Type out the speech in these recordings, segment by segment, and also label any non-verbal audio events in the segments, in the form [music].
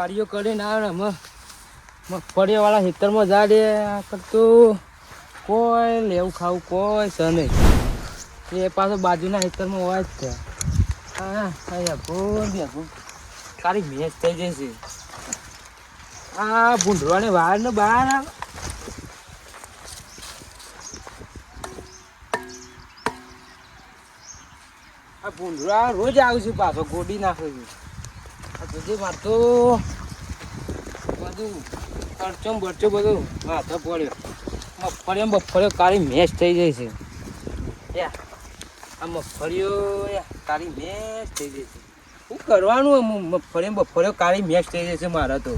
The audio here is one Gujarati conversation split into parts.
વાડીઓ કરીને આવે ને અમે મગફળી વાળા ખેતરમાં જાડે કરતું કોઈ લેવું ખાવું કોઈ નહીં. એ પાછો બાજુના ખેતરમાં હોય જ છે હા ભૂલ તારી મેચ થઈ જશે. આ ભૂંડવાની વાર ને બહાર આવે. આ ભૂંડરા રોજ આવું છું પાછો ગોડી નાખું છું. આ મારતો. બધું. ખર્ચો ને બરચો બધું. માથે પડ્યો. મગફળીઓ ને બફળીઓ કાળી મેચ થઈ જાય છે. આ મગફળીઓ કાળી મેચ થઈ જાય છે. શું કરવાનું મગફળી મગફળીઓ ને કાળી મેચ થઈ જાય છે મારા તો.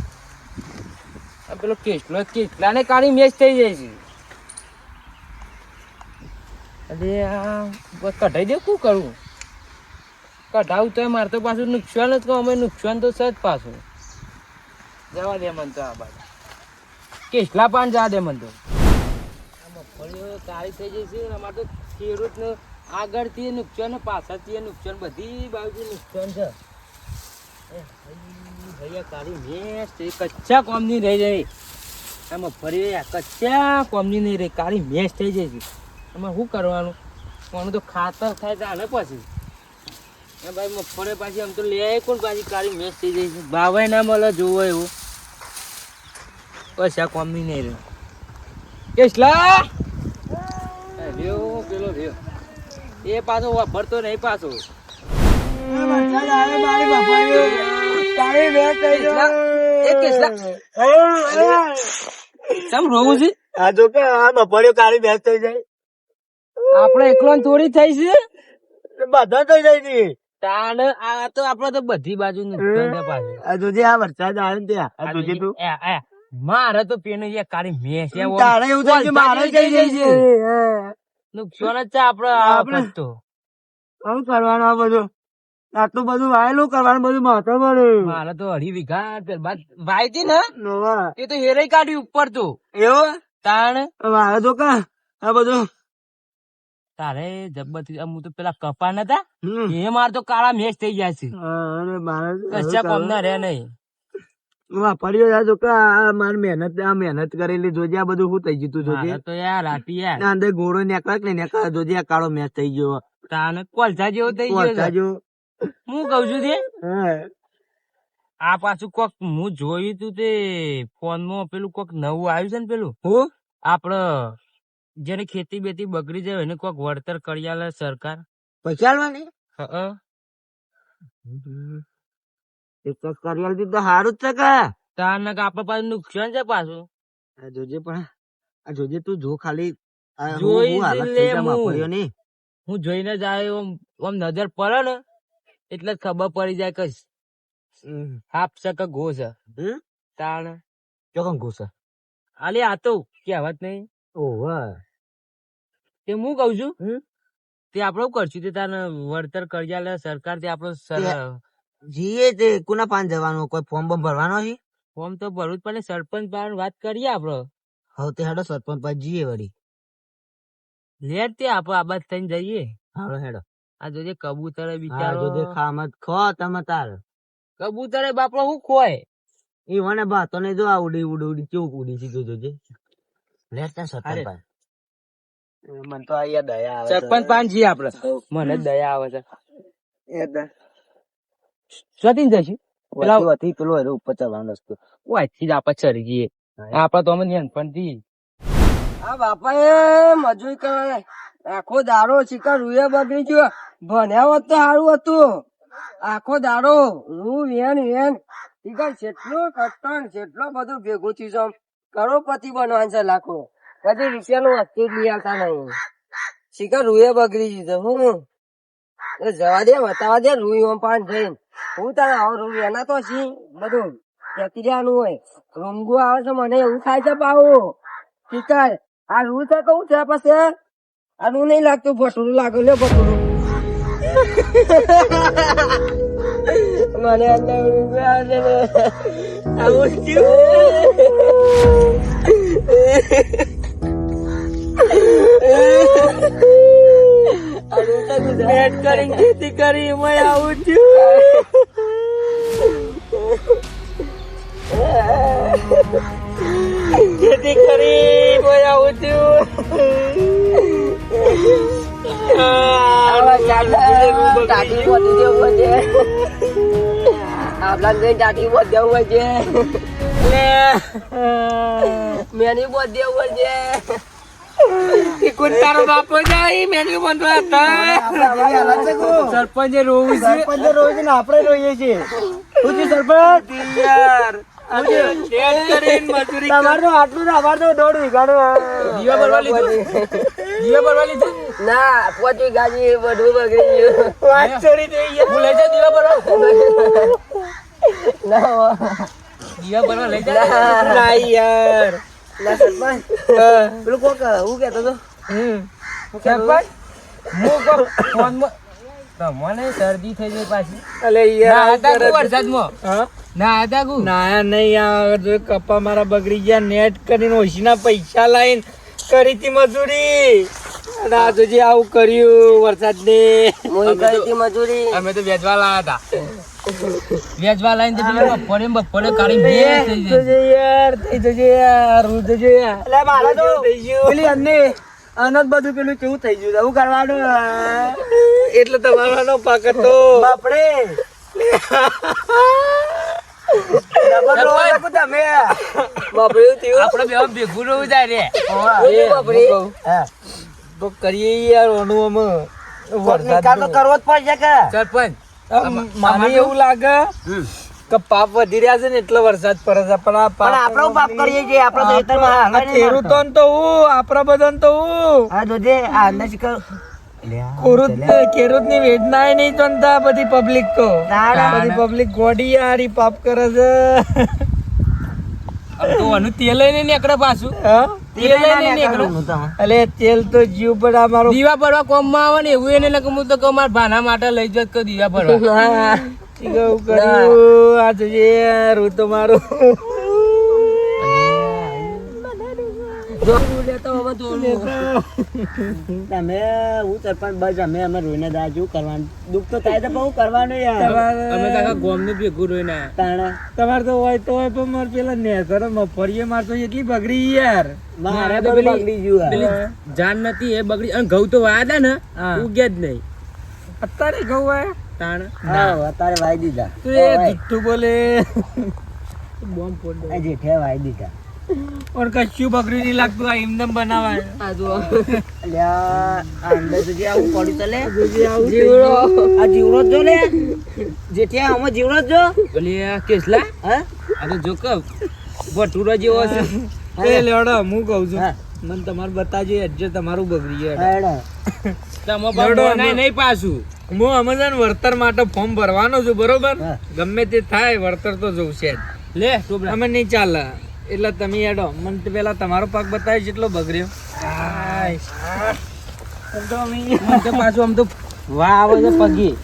આ પેલો કેટલા, કેટલાને કાળી મેચ થઈ જાય છે? અરે આ કઢાઈ દે, શું કરવું કઢાવું તો મારે તો પાછું નુકસાન જ કહું, અમે નુકસાન તો છે જ પાછું. જવા દે મન તો આ બાજુ. કેટલા પાન જવા દે મન તો? મગફળીઓ કાળી થઈ જશે અમારે તો ખેડૂતને આગળથી નુકસાન પાછળથી નુકસાન, બધી બાજુ નુકસાન છે. ભૈયા કાળી મેચ કચ્ચા કોમની રહી જાય. આ ફરી આ કચ્ચા કોમની નહીં રહી. કાળી મેચ થઈ જાય છે એમાં શું કરવાનું? કોનું તો ખાતર થાય તો આને પછી. ભાઈ, મગફળી પાછી આમ તો લે, કોણ પાછી કાળી મેચ થઈ જાય છે ભાવે ના મળે, જોવો એવું. બસ આ કોમની નહીં રહ્યો કેસલા એ રહ્યો પેલો રહ્યો. એ પાછો વાપરતો નહીં પાછો. કેસલા, એ કેસલા. કેમ રોવું છે? આ જો કે આ બપોરે કાળી ભેંસ થઈ જાય. આપણે એકલો થોડી થઈ છે? બધા થઈ જાય છે. તાણ આ તો આપડે તો બધી બાજુ આ જોજે આ વરસાદ આવે ને ત્યાં આ જોજે તું. એ, એ, મારે તો પેન જે કાળી મેસ તારે એવું થાય છે મારે છે. નુકસાન જ છે આપડે આપણે- તો. શું કરવાનું આ બધું. આટલું બધું વાયેલું કરવાનું બધું માથે પડે. મારે તો અઢી વીઘા પેલા વાય ને? એ તો હેરે કાઢ્યું ઉપર તો. એવો? તાણ? મારે તો કા આ બધું. તારે જબરથી હું તો પેલા કપા નતા એ મારે તો કાળા મેચ થઈ ગયા છે. કશા કોમ ના રે નહીં. વાપર્યો આ મારી મહેનત આ મહેનત કરેલી જોજે આ બધું શું થઈ ગયું જોજે? તો યાર રાતી યાર. આ અંદર ઘોડો નીકળે કે નહીં જોજે આ કાળો મેચ થઈ ગયો. તાને કોલસા જેવો થઈ ગયો કોલસા છે. હું કઉ છું તે? આ પાછું કોક હું જોયું તું તે ફોનમાં પેલું કોક નવું આવ્યું છે ને પેલું? હું? આપડે જેને ખેતી બેતી બગડી જાય એને કોક વળતર કરી આલે સરકાર. પૈસા આલવાની. એક કરી આલતી તો સારું જ છે કે? તારને કે આપડે પાછું નુકસાન છે પાછું. આ જોજે પણ આ જોજે તું જો ખાલી. હું- જોઈ લે હું. જોઈને જાય ઓમ નજર પડે ને એટલે ખબર પડી જાય કે હાફ છે કે ઘો છે? તાણ. ચોકન છે? આલી આ તો કહેવત નહીં. ઓહ. તે હું કઉ છું? તે આપડે કરશું? તે તાર વળતર કરી આલે સરકાર તે આપણો સર- જીએ તે કોના પાન જવાનું? કોઈ ફોર્મ બોર્મ ભરવાનો છે ફોર્મ તો ભરવું જ પડે. સરપંચ પાસે વાત કરીએ આપડે. હવે તે હેડો સરપંચ પાસે જઈએ વળી. લેટ તે આપડે આ બાદ થઈને જઈએ. હાલો હેડો. આ જોજે કબૂતર બિચારો જોજે ખામત ખો તમે તાર. કબૂતર બાપડો શું ખોય? એ વને બાતો ને જો આ ઉડી ઉડી ઉડી કેવું ઉડી છે જોજે લે તે સરપંચ. પાસે. મને તો અહીંયા દયા આવે સરપંચ પાન છીએ આપડે. મને દયા આવે છે. સ્વતી જઈશું પેલા પેલા પેલો એનો ઉપર ચડવાનો રસ્તો. ઓયથી જ આપણે ચડી જઈએ આપડે તો અમે નાનપણથી. આ બાપા એ મજૂરી કરે આખો દાડો શિકાર રૂએ બગડી ગયો. ભણ્યા હોત તો સારું હતું. આખો દાડો હું વેન વેન શિકાર જેટલો કટણ જેટલો બધું ભેગું થયું છે કરોડપતિ બનવાનું છે લાખો. કદી રૂપિયાનું વસ્તુ જ લઈ આવતા નહીં. શિકાર રૂએ બગડી છે હું જવા દે, બતાવા દે, રૂઈ ઓમ પાન જઈને. હું તને આવો રૂ એના તો છી બધું પ્રક્રિયાનું હોય. રૂંગું આવે છે, મને એવું થાય છે પાવું શિકાર આ રૂ છે કઉ છે પછી? આ રૂ નહીં લાગતું ભટુરું લાગે લે ભટુરું મને અંદર ઊંઘ આવે છે. આવું થયું. [laughs] ખેતી કરી એમાં આવું થયું ખેતી કરી કોઈ આવું થયું આપણા ને ટાટી બોધ દેવું છે મેની બોધ દેવું છે. તારો બાપો જાય મેન્યુ બનતો સરપંચે રોવું છે. સરપંચ રોજ ને આપણે રોઈએ છીએ. શું છે સરપંચ યાર તમારું આટલું ને અમારે તો દોઢ વીઘાનું. દીવા બરવા લીધું? દીવા બરવા લીધું? ના પોચી ગાજી બધું બગડી ગયું. વાત છોડી દે યાર. હું લઈ જા દીવા બરવા ના દીવા બરવા લઈ જા ના યાર. ના સરપંચ પેલું કોક હું કેતો તો સરપંચ હું કહું ફોનમાં તમને શરદી થઈ જાય પાછી અલે યાર વરસાદમાં ના હતા કુ ના નહીં યાર કપા મારા બગડી ગયા નેટ કરીને ઓછીના પૈસા લાઈન કરી તી મજૂરી અને આ જોજે આવું કર્યું વરસાદ ને મોઈ કરી હતી મજૂરી. અમે તો વેચવા લાયા હતા. વેચવા લાઈને તો પેલા બપોરે બપોરે કાઢી બે થઈ જાય જોજે યાર થઈ જજે યાર હું જોજે એટલે મારા તો પેલી અમને અનંત બધું પેલું કેવું થઈ ગયું? આવું કરવાનું એટલે તમારાનો પાક તો બાપડે. તમે. થયું? આપણે બે ભેગું રહેવું જાય રે. બાપડે બાપડી તો કરીએ યાર ઓનું અમે વરસાદ કરવો જ પડશે કે? સરપંચ મને એવું લાગે કે પાપ વધી રહ્યા છે ને એટલે વરસાદ પડે છે. પણ આ પાપ આપણો પાપ કરીએ છીએ આપણે તો ખેતરમાં આ ખેડૂતોને તો હું આપણા બધાને તો હું. હા જોજે આ અંદાજ કર ખેડૂત ખેડૂતની વેદના નહીં ચનતા બધી પબ્લિક તો. બધી પબ્લિક ગોડી યારી પાપ કરે છે. હવે તો આનું તેલ લઈને નીકળે પાછું. હા? તેલ નીકળે. તો જીવ પર આ મારો દીવા ભરવા કોમમાં આવે ને એવું એને હું તો કહું મારા ભાના માટે લઈ જત કે દીવા ભરવા. [laughs] કર્યું આ જોઈએ તો મારું. તમે હું સરપંચ બસ અમે અમે રોઈને દાજુ કરવાનું. દુઃખ તો થાય તો બહુ કરવાનું યાર. અમે તો ગોમનું ભેગું રોઈને. આયા. તમારે તો હોય તો હોય પણ મારે પેલા નેતર મફરીએ મારતો એટલી બગડી યાર. મારે તો બગડી ગયું જાન નથી એ બગડી અને ઘઉં તો વાયા હતા ને હા. ઉગ્યા જ નહીં. અત્યારે ઘઉં વાય? તાણ. હા અત્યારે વાય દીધા. તું એ બોલે. બોમ્બ ફોડ જેઠે વાઈ દીધા. પણ કશું બગડ્યું નહીં લાગતું આ એમનેમ બનાવાય છે છું. મને તમારે બતાજો એડજસ્ટ તમારું બગડી તમે બનાય નહીં પાછું હું અમેઝોન છે વળતર માટે ફોર્મ ભરવાનો છું બરોબર ગમે તે થાય વળતર તો જોઉં જ લે. અમે નહીં ચાલે એટલે તમે એડો મને તો પેલા તમારો પાક બતાવી જેટલો બગડ્યો. પાછું આમ તો વાહ આવે છે પગી.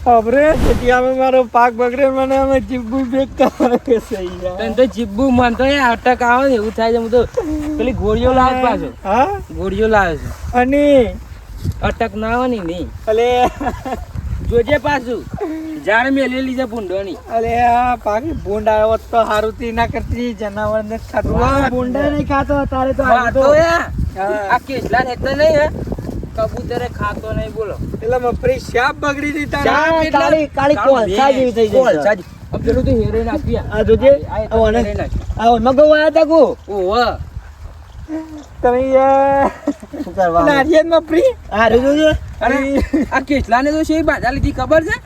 મારો પાક બગડ્યો મને અમે ચીપકુ બેક કરવા કે સહી તો ચીબુ મન તો અટક આવે ને એવું થાય છે હું તો પેલી ગોળીઓ લાવે પાછો. હા? ગોળીઓ લાવે છે. અને? અટક ના આવે ને નહીં. જોજે પાછું. ઝાડ મેલેલી લીધે ભૂંડોની. અરે આ પાકી ભૂંડા હોત તો હારું થી ના કરતી જનાવર ને ખાતું. ભૂંડા નહીં ખાતો તારે તો વાહ તો આ કેસલા ને તો નહીં હે? કબૂતરે ખાતો નહીં બોલો. એટલે મફરી શાપ બગડી શાપ એટલે- કાળી- કાળી કોલસા જેવી થઈ જાય. કોલસા જેવી. પેલું તો હેરે નાખ્યા આ જોજે. આ આ ઓને- આ ઓનમાં આયા તા કો? ઓહો. તમે યાર શું કરવાનું? નારિયેળ મફરી? હારું જોજે. અરે આ કેટલા ને તો છે બાજા લીધી ખબર છે?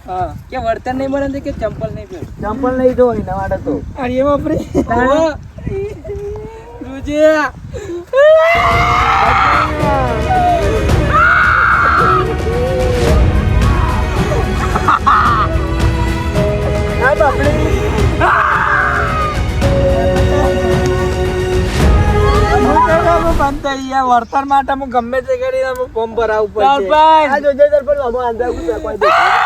કે વર્તન નહીં મળે કે ચંપલ નહીં પહેર. ચંપલ નહીં જો એના માટે તો. અરે મફરી ઓહો. જોજે વર્તન માટે હું ગમે તે કરીને હું ફોર્મ ભરાવું પડશે. આ જોજે સરપંચ, આમાં આંધા ગુસ્સા કોઈ દેખાય.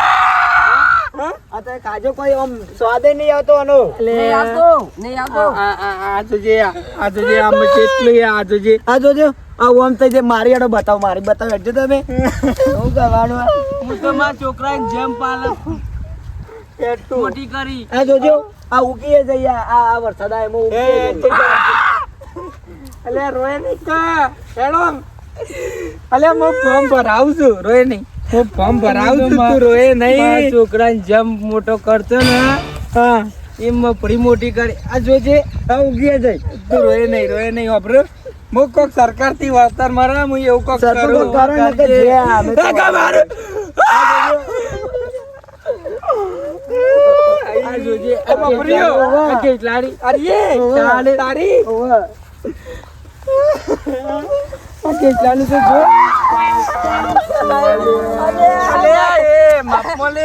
આ તો કાજો કોઈ આમ સ્વાદે નહીં આવતો આનો. નહીં આવતો, નહીં આવતો. આ જોજે આ આ જોજે આમ કેટલું આ જોજે. આ જોજો આ ઓમ થઈ જાય. મારી આડો બતાવો મારી બતાવો એટલે તમે. શું કરવાનું? હું તો મારા છોકરાને જેમ પાલ પેટું. મોટી કરી. આ જોજો આ ઉકીએ જઈએ આ આ વરસાદ આવે એમાં ઉકીએ જઈએ. અલ્યા કા હેડો. અલે હું ફોર્મ ભરાવું છું રોય હું ફોર્મ ભરાવું છું તું રોય નહીં. છોકરાને જમ મોટો કરતો ને હા. એમ ફરી મોટી કરી. આ જોજે આ ઉગીએ જાય. તું રોય નહીં રોય નહીં વાપરો. હું કોક સરકારથી વાર્તા મારા હું એવું કોક કરું. મારું. જોજે કેટલાડી અરે તારે. આ કેટલાનું છે જો અલ્યા એ માપમાં લે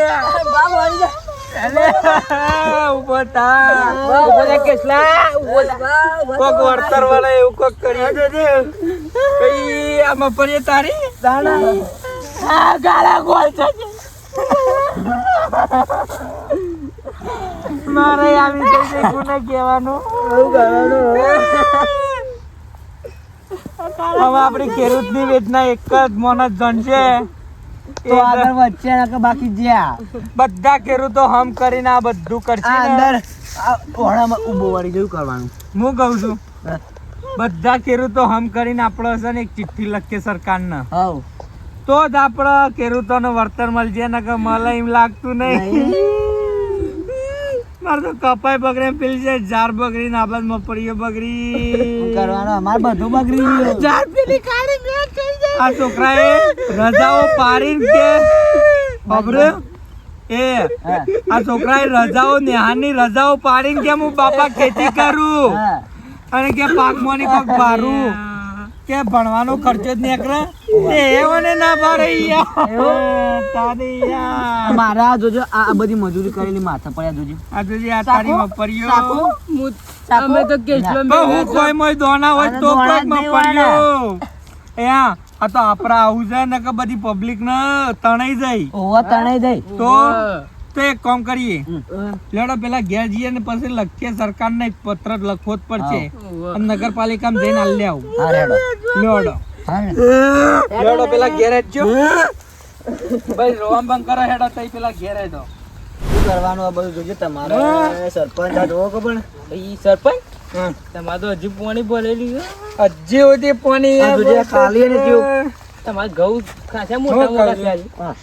અલ્યા ઊભો થા બધા કેટલા કોક વળતર વાળા એવું કોક કરી આમાં પડીએ તારી આ ગાળા ગોળ છે મારે આવી ગુને કહેવાનું હવે આપણી ખેડૂતની વેદના એક જ મોન જ તો આગળ વચ્ચે કે બાકી જ્યાં? બધા ખેડૂતો હમ કરીને આ બધું કરશે અંદર ઓળામાં ઊભો વાળી જેવું કરવાનું? હું કહું છું બધા ખેડૂતો હમ કરીને આપણે છે ને એક ચિઠ્ઠી લખીએ સરકારને. હવ. તો જ આપણે ખેડૂતોને વળતર મળશે ને કે મળે એમ લાગતું નહીં. મારે તો કપાઈ બગડે પેલી છે ઝાર બગડી ને આપણે મપડીઓ બગડી કરવાનો? અમાર બધું બગડી ગયું ઝાર પેલી કાઢી મેં થઈ જાય. આ છોકરાએ રજાઓ પાડીને કે બબરે એ આ આ છોકરાએ રજાઓ નેહાની રજાઓ પાડીને કે હું બાપા ખેતી કરું? અને કે પાકમાંની પાક ભારું કે ભણવાનો ખર્ચો જ નીકળે તે એવોને ના ભારે યાર. મારા જોજો આ બધી મજૂરી કરેલી માથા પડ્યા જોજો. આ જોજો આ તારી મપરીઓ હું- અમે તો કેટલો મે હું કોઈ મોય દોના હોય તો નહીં મપરીઓ એ આ તો આપરા આવું છે ને કે બધી પબ્લિક ને તણાઈ જાય. ઓવા તણાઈ જાય. તો તો એક કામ કરીએ. લેડો પેલા ઘેર જઈએ ને પછી લખીએ સરકારને પત્ર લખવો જ પડશે. અને નગરપાલિકામાં જઈને આલી આવું લેડો. લેડો પેલા ઘેર જ જો. ભાઈ રોવામ બંધ કરો હેડો તઈ પેલા ઘેર દો શું કરવાનું આ બધું જોજો તમારે સરપંચ આ જોવો પણ ઈ સરપંચ? તમારે તો હજી પોણી ભરેલી છે. હજી સુધી પાણી ખાલી ને તમારે ઘઉં ખાસા મોટા મોટા થયા છે. હા.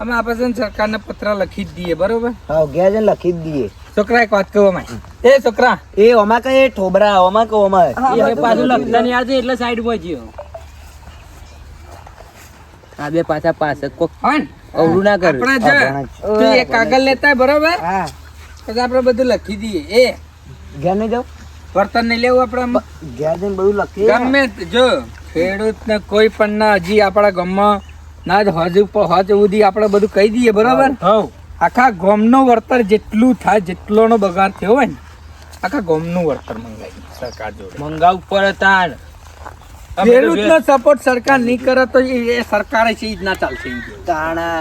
અમે આપણે છે ને સરકારને પત્ર લખી જ દઈએ બરોબર? હા ઘેર જઈને લખી જ દઈએ. છોકરા એક વાત કહું અમે. એ છોકરા. એ ઓમાં કઈ ઠોબરા ઓમાં કે ઓમાં એ પાછું લખતા નહીં આવતી એટલે સાઈડ જ્યો. આ બે પાછા પાસે કોક અવળું ના કર. આપણે. તું એક કાગળ લેતા બરોબર? હા. પછી આપણે બધું લખી દઈએ. એ. ઘેર નહીં જાવ વર્તન નહીં લેવું આપણે. ઘેર જઈને બધું લખી ગમે જો ખેડૂતને કોઈ પણ ના હજી આપણા ગામમાં ના જ હજુ હજ સુધી આપણે બધું કહી દઈએ બરોબર? આખા ગોમનો વળતર જેટલું થાય જેટલોનો બગાડ થયો હોય ને આખા ગોમનું વળતર મંગાવી સરકાર જોડે. મંગાવ ઉપર તાણ. ખેડૂતનો સપોર્ટ સરકાર નહીં કરે તો એ સરકારે છે જ ના ચાલશે તાણા.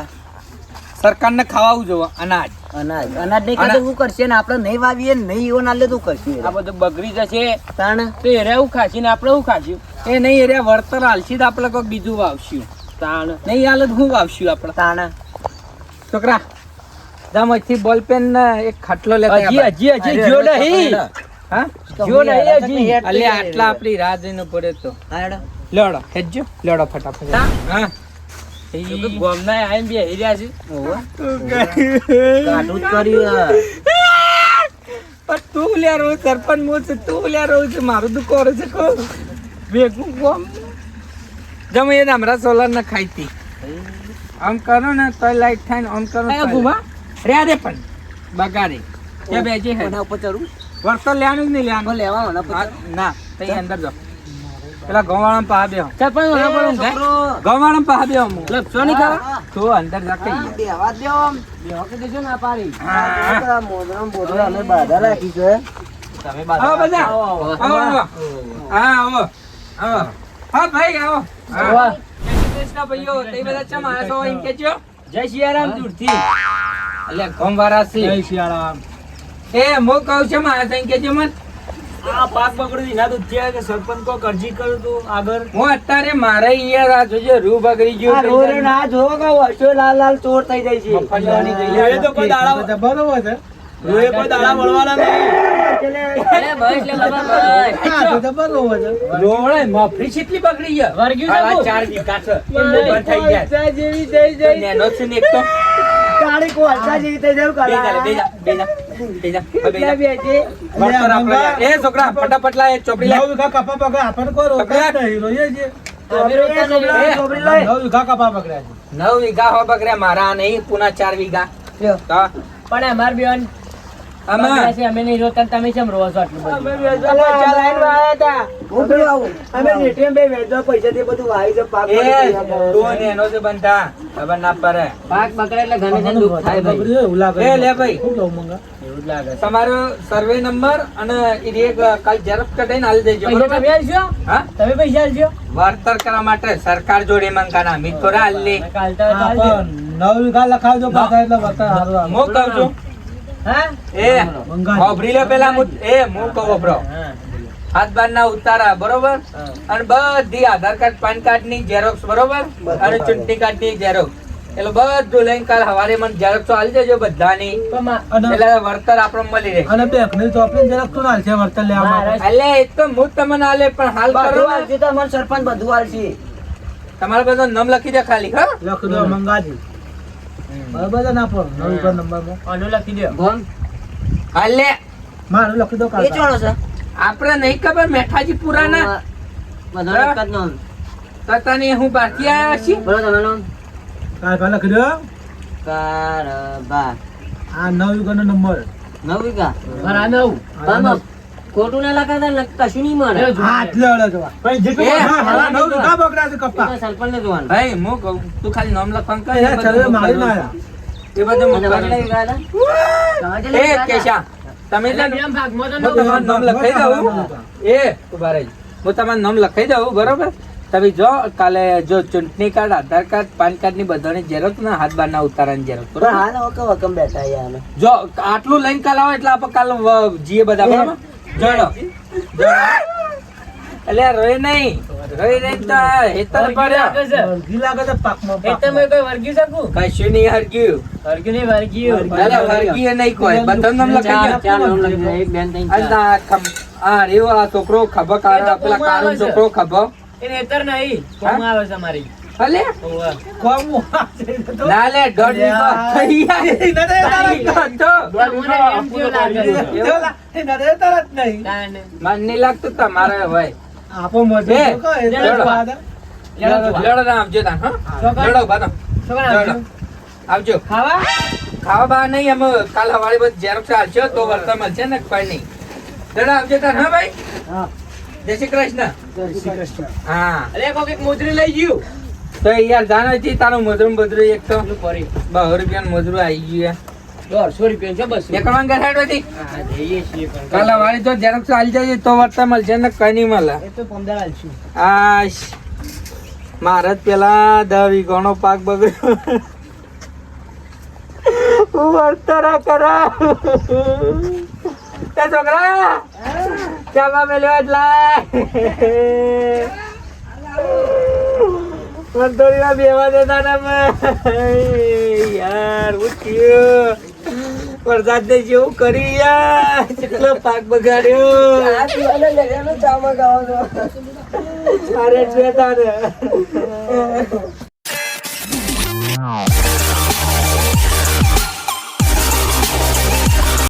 સરકારને ખાવાવું જોવે અનાજ. અનાજ. અનાજ નહીં ખાતે શું કરશે? ને આપણે નહીં વાવીએ ને નહીં એવો ના લે તું કરશે? આ બધું બગડી જશે. તાણ. તો એરે એવું ખાશી ને આપણે એવું ખાશું એ નહીં એરે વળતર હાલશી તો આપણે કોઈક બીજું વાવશું. તાણ. નહીં હાલ તો હું વાવશું આપણે. તાણ. છોકરા જામ અહીંથી બોલ પેન ને એક ખાટલો લેતા હજી હજી હજી જો નહીં. હા? જો નહીં હજી. અલે આટલા આપણી રાહ જઈને પડે તો. લડો હેજો લડો ફટાફટ. હા. જો કે બે હેર્યા છે. કાઢું કર્યું પણ તું લ્યા રહું સરપંચ હું છું તું લ્યા રહું છે મારું દુઃખ છે કો ભેગું કોમ જમ એને હમણાં સોલર ને ખાઈતી. આમ કરો ને તો લાઈટ થાય ને આમ કરો રહ્યા દે પણ બગાડે. ત્યાં બેજી હે? ના ઉપર ચડું? વળતર લેવાનું જ નહીં લેવાનું. લેવા ના તઈ અંદર જાઓ. પેલા ઘઉંવાળા પા બેહો. ચાલ પણ ઓલા પર ઊંઘાય. ઘઉંવાળા પા બેહો હું લપસો નહીં ખાવા? તો અંદર જા યાર. બેહવા દ્યો આમ. બેહો કે દેજો ના પાડી આ મોદરમ બોદરા અમે બાધા રાખી છે. તમે આવો બધા આવો, આવો. આવો આવો. આવો. હા ભાઈ આવો. આવો. ભાઈઓ તે બધા ચમ આયા છો એમ કેજો જય સિયારામ દૂરથી. અલ્યા ઘઉંવાળા છે એ હું કહું છું આયા છો કેજો મત આ પાક બગડ્યું એના તો થયા કે સરપંચ કો અરજી કર્યું તું આગળ? હું અત્યારે મારે યાર આ જોજો રૂ બગડી ગયું રોડ ના જોવો કે વર્ષો લાલ લાલ ચોર થઈ જાય છે. મફતવાની જઈએ. તો કોઈ દાડા બરોબર છે. રોએ કોઈ દાડા વળવાના નહીં. બે બે બે બે બે આપણે છોકરા ફટાફટ લાય ચોપડી નહીં. નવ વીઘા હો બગડ્યા મારા નહીં પુના ચાર વીઘા. લ્યો. તો? પણ અમાર બેન આમાં છે અમે નહીં રોતા તમે કેમ રોવો છો આટલું બધું? હું પેલું આવું. અમે ATM બે વેચવા પૈસા થી બધું વાવી છે પાક એ બગડી તું ને એનો છે બંધા. ખબર ના પડે. પાક બગડે એટલે ઘણી જણ દુઃખ થાય ભાઈ. એ લે ભાઈ. એવું લાગે તમારો સર્વે નંબર અને એ કાલ કઢાઈને દેજો? તમે આલશો હા? તમે પૈસા વળતર કરવા માટે સરકાર જોડે મંગાના. મિત્રો થોડા લખાવજો લે કાલ તો આલજો. હું કહું છું હા એ વાપરી લો પેલા હું એ હું કહું વાપરો હા. ના ઉતારા બરોબર? અને બધી આધાર કાર્ડ પાન કાર્ડની ઝેરોક્ષ બરોબર અને ચૂંટણી કાર્ડની ઝેરોક્ષ એટલે બધું લઈને કાલ સવારે મને ઝેરોક્ષ આલી દેજો બધાની. પણ એટલે વળતર આપણને મળી રહે. અને બેંકની ચોપડી જરાક તું નાખશે વર્તન લેવા એટલે એ તો હું તમને આલે પણ હાલ કરો તો અમારે સરપંચ બધું આલશે. તમારે બધો નામ લખી દે ખાલી હા. લખી દો મંગાજી. બરાબર છે ના પણ નવ નંબરમાં. આનું લખી દો હાલ લે. મારું લખી દો એ ચોળો છે. આપણે નહીં ખબર મેઠાજી પુરાના બધાનો એક જ હું બાકી આવ્યા બોલો તમે કાલ લખી દો કારબા આ નવ યુગનો નંબર. નવ નવ. ખોટું ના લખાતા કશું નહીં મળે. એ જો. હા એટલે અડે જવા. ભાઈ જે હા હા નવ યુગા બગડા છે કપ્પા. તો સરપંચને જોવાનું. ભાઈ હું કહું તું ખાલી નામ લખવાનું કર એ ચલો મારી ના એ બધું? તમારે કેટલા એ કેશા તમે એટલે છે ને બેન ભાગમાં તો તમારું નામ લખાઈ દઉં. એ ઊભા રહેજો. હું તમારું નામ લખાઈ દઉં બરોબર? તમે જો કાલે જો ચૂંટણી કાર્ડ આધાર કાર્ડ પાન કાર્ડની બધાની ઝેરોક્ષ ને હાથ બાર ના ઉતારાની ઝેરોક્ષ પણ હાલ બેઠા જો આટલું લઈને કાલ આવો એટલે આપણે કાલ જીએ બધા બરાબર? જોડો. એટલે રોય નહીં રોય નહીં તો હેતર પડ્યો. વર્ગી લાગે છે પાકમાં એ તમે કોઈ વર્ગ્યું શકું કશું નહીં હરગ્યું. હરગ્યું નહીં વર્ગ્યું અરે નહીં કોઈ. બધા નામ લખાઈ ચાર નામ લખી એક બેન થઈ આ ખમ- આ રેવો આ છોકરો ખભો કાર તો પેલા છે. છોકરો ખબર એ હેતર નહીં કોમ આવે છે મારી. અલે કોમો ના લે દોઢ વીઘો થઈ ગયા. મને એમ કેવું લાગે. છે. તાને. મને નહીં લાગતું તમારે હોય. આપો મજૂર એ, તો કહે, લેડો. બાદ. ના આવજો તા લડો થો. આવજો. ખાવા? ખાવા બા નહીં અમે કાલ સવારે બધું ઝેરોક્ષ હાલશો તો વર્તન મળશે ને કોઈ નહીં. લડો આવજો તા હા ભાઈ. હા. જય શ્રી કૃષ્ણ. શ્રી કૃષ્ણ. હા. અરે કોક એક મોજરી લઈ ગયું. તો યાર જાણે છે તારું મજૂર મજૂર એક તો રૂપિયા બસો રૂપિયાનું મજૂર આવી ગયું. દોઢસો રૂપિયા છે બસ ઘર હેડો થી જઈએ છીએ હાલી જાય તો વર્તા મળશે ને કઈ નહીં મળે. એ તો પંદર આલશું. આશ. મારે જ પેલા દસ વીઘાનો પાક બગડ્યો. વર્તરા કરા. છોકરા ચાબા મેલ્યો એટલે? અંતરીમાં બેવા દેતા ને યાર, હું થયો. જેવું કરી યાર. કેટલો પાક બગાડ્યો. ચામા ખાવાનો અરે જોતા ને